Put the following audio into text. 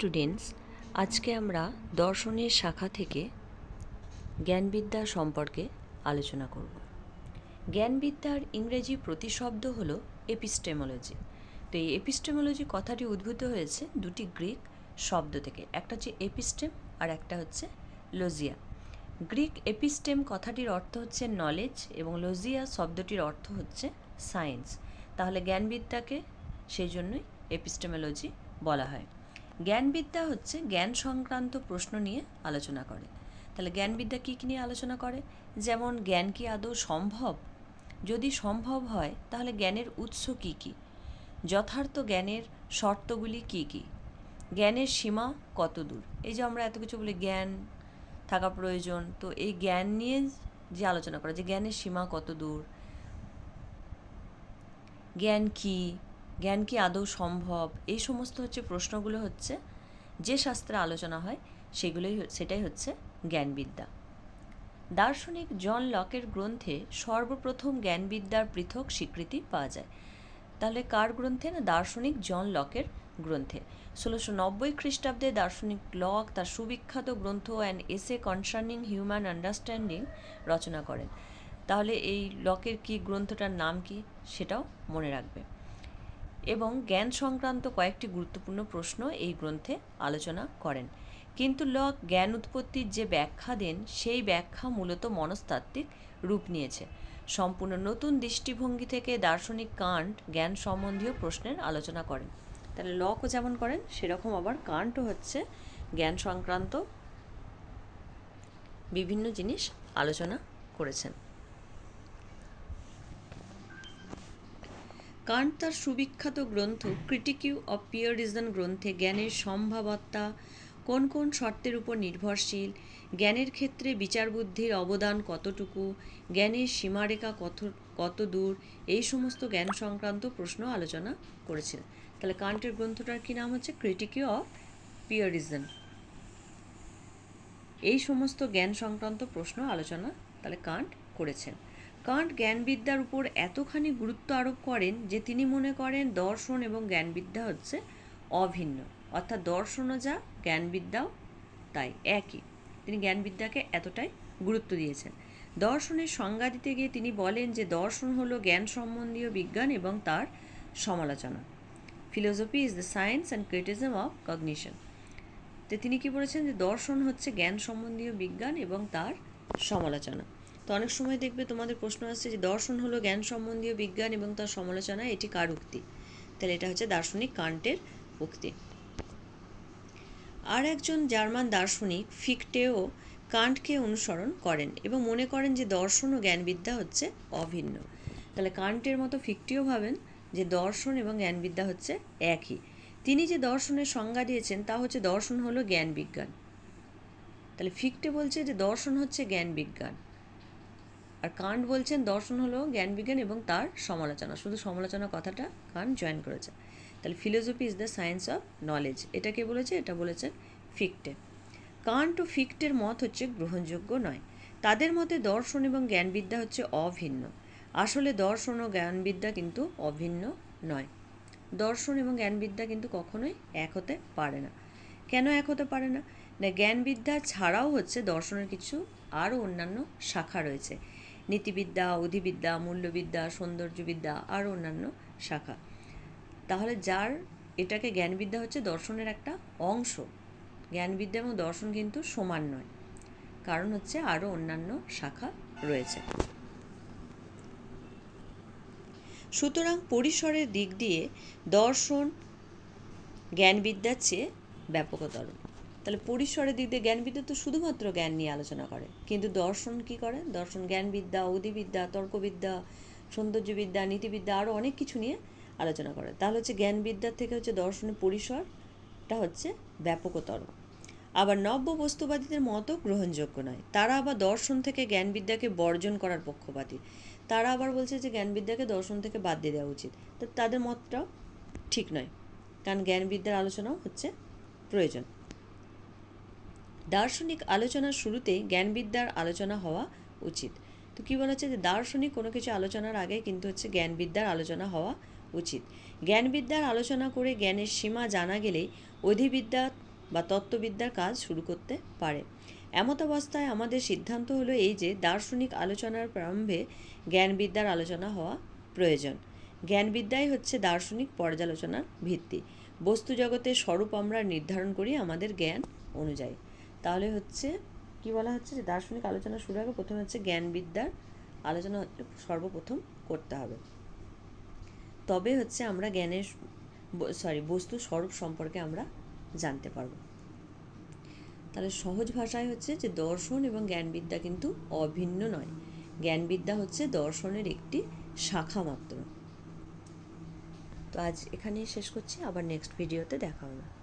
Students, আজকে আমরা দর্শনের শাখা থেকে জ্ঞানবিদ্যা সম্পর্কে আলোচনা করব। জ্ঞানবিদ্যার ইংরেজি প্রতিশব্দ হলো এপিস্টেমোলজি তো এই এপিস্টেমোলজি কথাটি উদ্ভূত হয়েছে দুটি গ্রিক শব্দ থেকে, একটা হচ্ছে এপিস্টেম আর একটা হচ্ছে লজিয়া গ্রিক এপিস্টেম কথাটির অর্থ হচ্ছে নলেজ এবং লজিয়া শব্দটির অর্থ হচ্ছে সায়েন্স তাহলে জ্ঞানবিদ্যাকে সেই জন্যই এপিস্টেমোলজি বলা হয়। জ্ঞানবিদ্যা হচ্ছে জ্ঞান সংক্রান্ত প্রশ্ন নিয়ে আলোচনা করে। তাহলে জ্ঞানবিদ্যা কী কী নিয়ে আলোচনা করে? যেমন জ্ঞান কি আদৌ সম্ভব? যদি সম্ভব হয়, তাহলে জ্ঞানের উৎস কী কী? যথার্থ জ্ঞানের শর্তগুলি কী কী? জ্ঞানের সীমা কত দূর? এই যে আমরা এত কিছু বলি, জ্ঞান থাকা প্রয়োজন। তো এই জ্ঞান নিয়ে যে আলোচনা করা, যে জ্ঞানের সীমা কত দূর? জ্ঞান কী? জ্ঞান কি আদৌ সম্ভব? এই সমস্ত হচ্ছে প্রশ্নগুলো হচ্ছে, যে শাস্ত্রে আলোচনা হয় সেগুলোই সেটাই হচ্ছে জ্ঞানবিদ্যা। দার্শনিক জন লকের গ্রন্থে সর্বপ্রথম জ্ঞানবিদ্যার পৃথক স্বীকৃতি পাওয়া যায়। তাহলে কার গ্রন্থে না দার্শনিক জন লকের গ্রন্থে? ষোলোশো নব্বই খ্রিস্টাব্দে দার্শনিক লক তার সুবিখ্যাত গ্রন্থ অ্যান্ড এসে কনসার্নিং হিউম্যান আন্ডারস্ট্যান্ডিং রচনা করেন। তাহলে এই লকের কি গ্রন্থটার নাম কি সেটাও মনে রাখবে। এবং জ্ঞান সংক্রান্ত কয়েকটি গুরুত্বপূর্ণ প্রশ্ন এই গ্রন্থে আলোচনা করেন। কিন্তু লক জ্ঞান উৎপত্তির যে ব্যাখ্যা দেন, সেই ব্যাখ্যা মূলত মনস্তাত্ত্বিক রূপ নিয়েছে। সম্পূর্ণ নতুন দৃষ্টিভঙ্গি থেকে দার্শনিক কান্ট জ্ঞান সম্বন্ধীয় প্রশ্নের আলোচনা করেন। তাহলে লকও যেমন করেন, সেরকম আবার কান্টও হচ্ছে জ্ঞান সংক্রান্ত বিভিন্ন জিনিস আলোচনা করেছেন। কান্ট তার সুবিখ্যাত গ্রন্থ ক্রিটিকিউ অফ পিওর রিজন গ্রন্থে জ্ঞানের সম্ভাবতা কোন কোন শর্তের উপর নির্ভরশীল, জ্ঞানের ক্ষেত্রে বিচার বুদ্ধির অবদান কতটুকু, জ্ঞানের সীমারেখা কত কত দূর এই সমস্ত জ্ঞান সংক্রান্ত প্রশ্ন আলোচনা করেছিলেন। তাহলে কান্টের গ্রন্থটার কী নাম হচ্ছে? Critique of pure reason. এই সমস্ত জ্ঞান সংক্রান্ত প্রশ্ন আলোচনা তাহলে কান্ট করেছেন। কান্ট জ্ঞানবিদ্যার উপর এতখানি গুরুত্ব আরোপ করেন যে তিনি মনে করেন দর্শন এবং জ্ঞানবিদ্যা হচ্ছে অভিন্ন। অর্থাৎ দর্শনও যা, জ্ঞানবিদ্যাও তাই একই। তিনি জ্ঞানবিদ্যাকে এতটাই গুরুত্ব দিয়েছেন। দর্শনের সংজ্ঞা দিতে গিয়ে তিনি বলেন যে দর্শন হলো জ্ঞান সম্বন্ধীয় বিজ্ঞান এবং তার সমালোচনা। Philosophy is the science and criticism of cognition তো তিনি কি বলেছেন যে দর্শন হচ্ছে জ্ঞান সম্বন্ধীয় বিজ্ঞান এবং তার সমালোচনা। তো অনেক সময় দেখবে তোমাদের প্রশ্ন আসছে যে দর্শন হলো জ্ঞান সম্বন্ধীয় বিজ্ঞান এবং তার সমালোচনা, এটি কার উক্তি? তাহলে এটা হচ্ছে দার্শনিক কান্টের উক্তি। আর একজন জার্মান দার্শনিক ফিকটেও কান্টকে অনুসরণ করেন এবং মনে করেন যে দর্শন ও জ্ঞানবিদ্যা হচ্ছে অভিন্ন। তাহলে কান্টের মতো ফিকটিও ভাবেন যে দর্শন এবং জ্ঞানবিদ্যা হচ্ছে একই। তিনি যে দর্শনের সংজ্ঞা দিয়েছেন, তা হচ্ছে দর্শন হলো জ্ঞান বিজ্ঞান তাহলে ফিকটে বলছে যে দর্শন হচ্ছে জ্ঞান বিজ্ঞান আর কান্ট বলছেন দর্শন হলো জ্ঞান বিজ্ঞান এবং তার সমালোচনা। শুধু সমালোচনা কথাটা কান্ট জয়েন করেছে। তাহলে philosophy is the science of knowledge এটা কে বলেছে? এটা বলেছেন ফিকটে। কান্ট ও ফিকটের মত হচ্ছে গ্রহণযোগ্য নয়। তাদের মতে দর্শন এবং জ্ঞানবিদ্যা হচ্ছে অভিন্ন। আসলে দর্শন ও জ্ঞানবিদ্যা কিন্তু অভিন্ন নয়। দর্শন এবং জ্ঞানবিদ্যা কিন্তু কখনোই এক হতে পারে না। কেন এক হতে পারে না? না জ্ঞানবিদ্যা ছাড়াও হচ্ছে দর্শনের কিছু আরও অন্যান্য শাখা রয়েছে। নীতিবিদ্যা, অধিবিদ্যা, মূল্যবিদ্যা, সৌন্দর্যবিদ্যা আরও অন্যান্য শাখা। তাহলে যার এটাকে জ্ঞানবিদ্যা হচ্ছে দর্শনের একটা অংশ। জ্ঞানবিদ্যা এবং দর্শন কিন্তু সমান নয়, কারণ হচ্ছে আরও অন্যান্য শাখা রয়েছে। সুতরাং পরিসরের দিক দিয়ে দর্শন, জ্ঞানবিদ্যার চেয়ে ব্যাপকতর। তাহলে পরিসরের দিক দিয়ে জ্ঞানবিদ্যা তো শুধুমাত্র জ্ঞান নিয়ে আলোচনা করে। কিন্তু দর্শন কি করে? দর্শন জ্ঞানবিদ্যা, অধিবিদ্যা, তর্কবিদ্যা, সৌন্দর্যবিদ্যা, নীতিবিদ্যা আরও অনেক কিছু নিয়ে আলোচনা করে। তাহলে হচ্ছে জ্ঞানবিদ্যার থেকে হচ্ছে দর্শনের পরিসরটা হচ্ছে ব্যাপকতর। আবার নব্য বস্তুবাদীদের মতো গ্রহণযোগ্য নয়। তারা আবার দর্শন থেকে জ্ঞানবিদ্যাকে বর্জন করার পক্ষপাতী। তারা আবার বলছে যে জ্ঞানবিদ্যাকে দর্শন থেকে বাদ দিয়ে দেওয়া উচিত। তো তাদের মতটাও ঠিক নয়। কারণ জ্ঞানবিদ্যার আলোচনাও হচ্ছে প্রয়োজন। দার্শনিক আলোচনার শুরুতেই জ্ঞানবিদ্যার আলোচনা হওয়া উচিত। তো কী বলা হচ্ছে যে দার্শনিক কোনো কিছু আলোচনার আগে কিন্তু হচ্ছে জ্ঞানবিদ্যার আলোচনা হওয়া উচিত। জ্ঞানবিদ্যার আলোচনা করে জ্ঞানের সীমা জানা গেলেই অধিবিদ্যা বা তত্ত্ববিদ্যার কাজ শুরু করতে পারে। এমত অবস্থায় আমাদের সিদ্ধান্ত হলো এই যে দার্শনিক আলোচনার প্রারম্ভে জ্ঞানবিদ্যার আলোচনা হওয়া প্রয়োজন। জ্ঞানবিদ্যাই হচ্ছে দার্শনিক পর্যালোচনার ভিত্তি। বস্তু জগতের স্বরূপ আমরা নির্ধারণ করি আমাদের জ্ঞান অনুযায়ী। তাহলে হচ্ছে, কি বলা হচ্ছে যে দার্শনিক আলোচনা শুরু আগে প্রথমে হচ্ছে জ্ঞানবিদ্যার আলোচনা সর্বপ্রথম করতে হবে। তবে হচ্ছে আমরা জ্ঞানের সরি বস্তু স্বরূপ সম্পর্কে আমরা জানতে পারব। তাহলে সহজ ভাষায় হচ্ছে যে দর্শন এবং জ্ঞানবিদ্যা কিন্তু অভিন্ন নয়। জ্ঞানবিদ্যা হচ্ছে দর্শনের একটি শাখা মাত্র। তো আজ এখানেই শেষ করছি, আবার নেক্সট ভিডিওতে দেখা হবে।